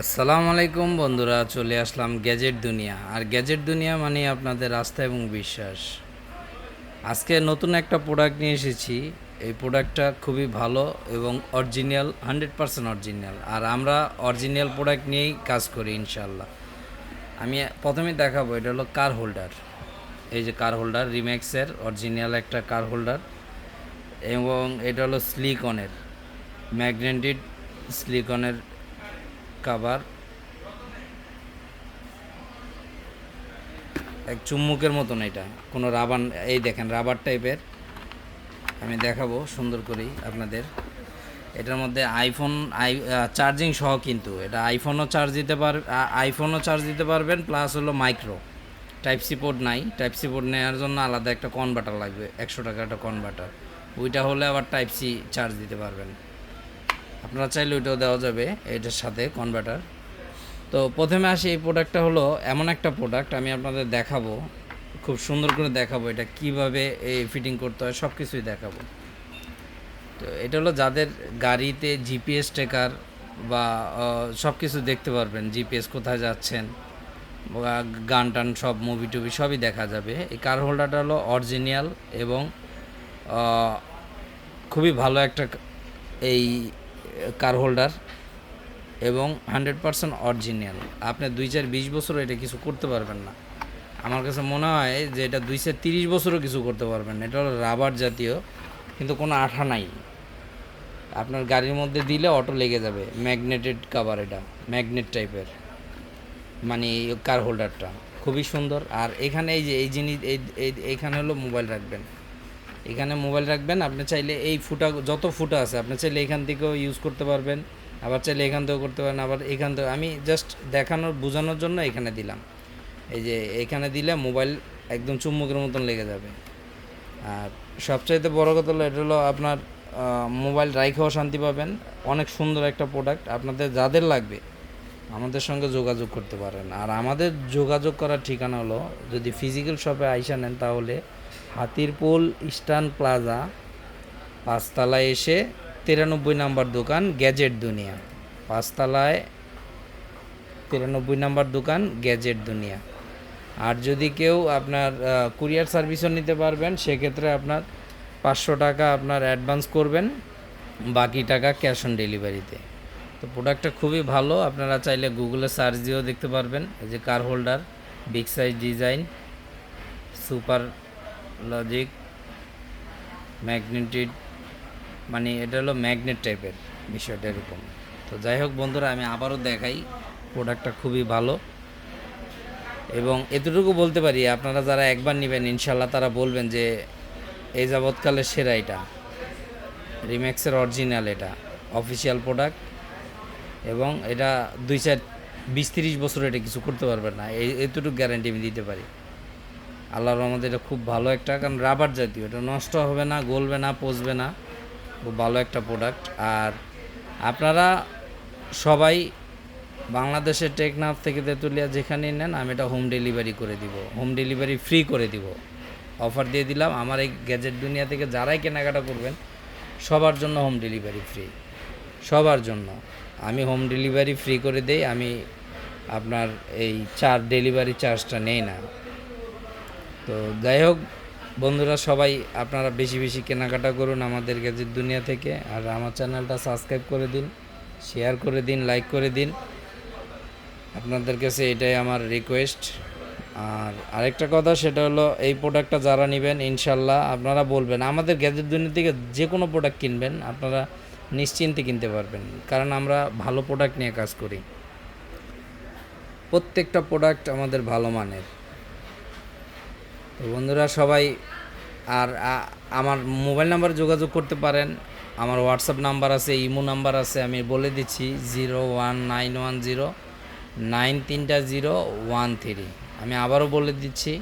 আসসালামু আলাইকুম বন্ধুরা, চলে আসলাম গ্যাজেট দুনিয়া। আর গ্যাজেট দুনিয়া মানে আপনাদের আস্থা এবং বিশ্বাস। আজকে নতুন একটা প্রোডাক্ট নিয়ে এসেছি। এই প্রোডাক্টটা খুবই ভালো এবং অরিজিনাল হান্ড্রেড পারসেন্ট অরিজিনাল আর আমরা অরিজিনাল প্রোডাক্ট নিয়েই কাজ করি ইনশাল্লাহ আমি প্রথমে দেখাবো, এটা হলো কার হোল্ডার এই যে কার হোল্ডার রিম্যাক্সের অরিজিনাল একটা কার হোল্ডার এবং এটা হলো স্লিকনের ম্যাগনেটিক স্লিকনের কাভার এক চুম্মুকের মতন এটা। কোনো রাবার এই দেখেন রাবার টাইপের আমি দেখাবো সুন্দর করেই আপনাদের। এটার মধ্যে আইফোন আই চার্জিং সহ কিন্তু। এটা আইফোনও চার্জ দিতে পার আইফোনও চার্জ দিতে পারবেন প্লাস হলো মাইক্রো টাইপ সি পোর্ট নাই। টাইপ সি পোর্ট নেওয়ার জন্য আলাদা একটা কনভার্টার লাগবে, একশো টাকা একটা কনভার্টার ওইটা হলে আবার টাইপ সি চার্জ দিতে পারবেন। আপনারা চাইলে ওইটাও দেওয়া যাবে, এটার সাথে কনভার্টার তো প্রথমে আসি, এই প্রোডাক্টটা হলো এমন একটা প্রোডাক্ট আমি আপনাদের দেখাবো, খুব সুন্দর করে দেখাবো এটা কীভাবে এই ফিটিং করতে হয় সব কিছুই দেখাবো। তো এটা হলো যাদের গাড়িতে জিপিএস ট্রেকার বা সব কিছু দেখতে পারবেন জিপিএস কোথায় যাচ্ছেন, বা গান টান সব মুভি টুভি সবই দেখা যাবে। এই কার হোল্ডারটা হলো অরিজিনাল এবং খুবই ভালো একটা এই কার হোল্ডার এবং হান্ড্রেড পারসেন্ট অরিজিনাল। আপনি দুই চার বিশ বছরও এটা কিছু করতে পারবেন না। আমার কাছে মনে হয় যে এটা দুই চার তিরিশ বছরও কিছু করতে পারবেন না। এটা হলো রাবার জাতীয়, কিন্তু কোনো আঠা নাই। আপনার গাড়ির মধ্যে দিলে অটো লেগে যাবে। ম্যাগনেটেড কাভার এটা, ম্যাগনেট টাইপের। মানে কার হোল্ডারটা খুবই সুন্দর। আর এখানে এই যে, এই জিনিস, এই, এই- এইখানে হলো মোবাইল রাখবেন। এখানে মোবাইল রাখবেন, আপনি চাইলে এই ফুটা, যত ফুটা আছে, আপনি চাইলে এখান থেকেও ইউজ করতে পারবেন, আবার চাইলে এখান থেকেও করতে পারেন, আবার এখান থেকে আমি জাস্ট দেখানোর, বোঝানোর জন্য এখানে দিলাম। এই যে, এখানে দিলে মোবাইল একদম চুম্বকের মতন লেগে যাবে। আর সবচাইতে বড় কথা হলো, এটা হলো আপনার মোবাইল রাইখেও শান্তি পাবেন, অনেক সুন্দর একটা প্রোডাক্ট আপনাদের যাদের লাগবে, আমাদের সঙ্গে যোগাযোগ করতে পারেন। আর আমাদের যোগাযোগ করার ঠিকানা হলো, যদি ফিজিক্যাল শপে আইসা নেন তাহলে হাতিরপুল ইস্টার্ন প্লাজা, পাঁচতলায় এসে তিরানব্বই নাম্বার দোকান গ্যাজেট দুনিয়া। পাঁচতলায় তিরানব্বই নাম্বার দোকান গ্যাজেট দুনিয়া। আর যদি কেউ আপনার কুরিয়ার সার্ভিসও নিতে পারবেন, সেক্ষেত্রে আপনার পাঁচশো টাকা আপনার অ্যাডভান্স করবেন, বাকি টাকা ক্যাশ অন ডেলিভারিতে। তো প্রোডাক্টটা খুবই ভালো, আপনারা চাইলে গুগলে সার্চ দিয়েও দেখতে পারবেন, এই যে car holder, big size design, super logic magnetic মানে এটা হলো ম্যাগনেট টাইপের বিষয়টা এরকম। তো যাই হোক বন্ধুরা, আমি আবারও দেখাই প্রোডাক্টটা খুবই ভালো। এবং এতটুকু বলতে পারি, আপনারা যারা একবার নেবেন ইনশাল্লাহ তারা বলবেন যে এই যাবৎকালের সেরা এটা। রিম্যাক্সের অরিজিনাল এটা অফিসিয়াল প্রোডাক্ট এবং এটা দুই চার, বিশ তিরিশ বছর এটা কিছু করতে পারবেন না। এই এতটুকু গ্যারান্টি আমি দিতে পারি। আল্লাহর রহমতে এটা খুব ভালো একটা, কারণ রাবার জাতীয়, এটা নষ্ট হবে না, গলবে না, পচবে না। খুব ভালো একটা প্রোডাক্ট আর আপনারা সবাই বাংলাদেশের টেকনাফ থেকে তেঁতুলিয়া যেখানেই নেন, আমি এটা হোম ডেলিভারি করে দিব। হোম ডেলিভারি ফ্রি করে দিব। অফার দিয়ে দিলাম। আমার এই গ্যাজেট দুনিয়া থেকে যারাই কেনাকাটা করবেন, সবার জন্য হোম ডেলিভারি ফ্রি সবার জন্য। আমি হোম ডেলিভারি ফ্রি করে দেই, আমি আপনার এই চার ডেলিভারি চার্জটা নেই না। তো যাই হোক, বন্ধুরা সবাই আপনারা বেশি বেশি কেনাকাটা করুন আমাদের গ্যাজেট দুনিয়া থেকে। আর আমার চ্যানেলটা সাবস্ক্রাইব করে দিন, শেয়ার করে দিন, লাইক করে দিন। আপনাদের কাছে এটাই আমার রিকোয়েস্ট আর আরেকটা কথা, সেটা হলো এই প্রোডাক্টটা যারা নেবেন, ইনশাল্লাহ আপনারা বলবেন, আমাদের গ্যাজেট দুনিয়া থেকে যে কোনো প্রোডাক্ট কিনবেন, আপনারা নিশ্চিন্তে কিনতে পারবেন। কারণ আমরা ভালো প্রোডাক্ট নিয়ে কাজ করি। প্রত্যেকটা প্রোডাক্ট আমাদের ভালো মানের। তো বন্ধুরা সবাই, আর আমার মোবাইল নাম্বার যোগাযোগ করতে পারেন। আমার হোয়াটসঅ্যাপ নাম্বার আছে, ইমো নাম্বার আছে, আমি বলে দিচ্ছি, zero one nine one zero nine তিনটা জিরো ওয়ান থ্রি। আমি আবারও বলে দিচ্ছি,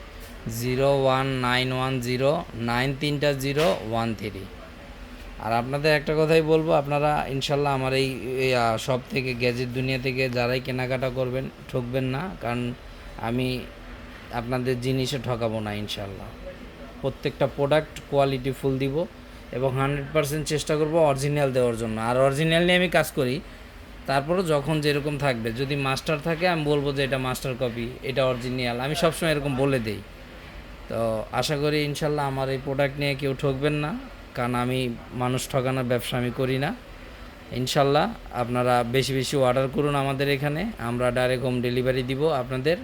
zero one nine one zero nine তিনটা জিরো ওয়ান থ্রি। আর আপনাদের একটা কথাই বলব, আপনারা ইনশাল্লাহ আমার এই সব থেকে, গ্যাজেট দুনিয়া থেকে যারাই কেনাকাটা করবেন, ঠকবেন না। কারণ আমি আপনাদের জিনিসে ঠকাবো না ইনশাল্লাহ প্রত্যেকটা প্রোডাক্ট কোয়ালিটি ফুল দিব এবং হান্ড্রেড পার্সেন্ট চেষ্টা করব অরিজিনাল দেওয়ার জন্য। আর অরিজিনাল নিয়ে আমি কাজ করি তারপরে যখন যেরকম থাকবে, যদি মাস্টার থাকে, আমি বলব যে এটা মাস্টার কপি এটা অরিজিনাল আমি সবসময় এরকম বলে দিই। তো আশা করি ইনশাল্লাহ আমার এই প্রোডাক্ট নিয়ে কেউ ঠকবেন না, কারণ আমি মানুষ ঠকানোর ব্যবসা আমি করি না। ইনশাল্লাহ আপনারা বেশি বেশি অর্ডার করুন আমাদের এখানে, আমরা ডাইরেক্ট হোম ডেলিভারি দিব আপনাদের।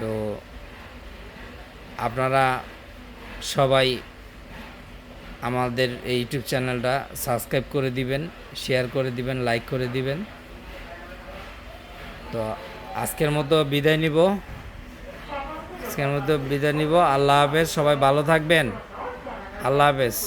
তো আপনারা সবাই আমাদের এই ইউটিউব চ্যানেলটা সাবস্ক্রাইব করে দিবেন, শেয়ার করে দিবেন, লাইক করে দিবেন। তো আজকের মতো বিদায় নিব। আজকের মতো বিদায় নিব। আল্লাহ হাফেজ। সবাই ভালো থাকবেন। আল্লাহ হাফেজ।